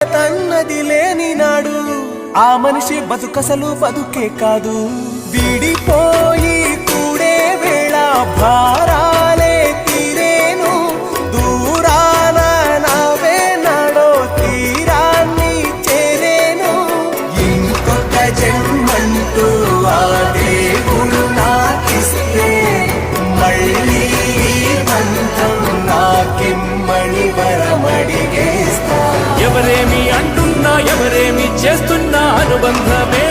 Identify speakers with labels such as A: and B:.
A: తన్నది లేని నాడు ఆ మనిషి బతుకసలు బతుకే కాదు.
B: వీడి ఎవరేమి చేస్తున్నా అనుబంధమే.